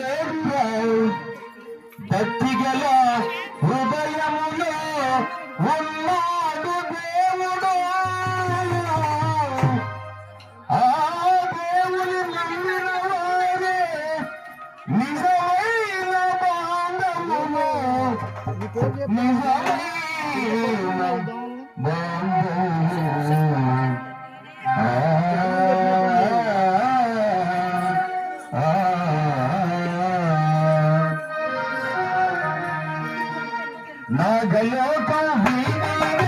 లేడురావు భక్తి గల హృదయములో ఉన్నాడు దేవుడు. ఆ దేవుని నమ్మిన వారే నిజమైన నిజమైన मैं गयो कहूँ।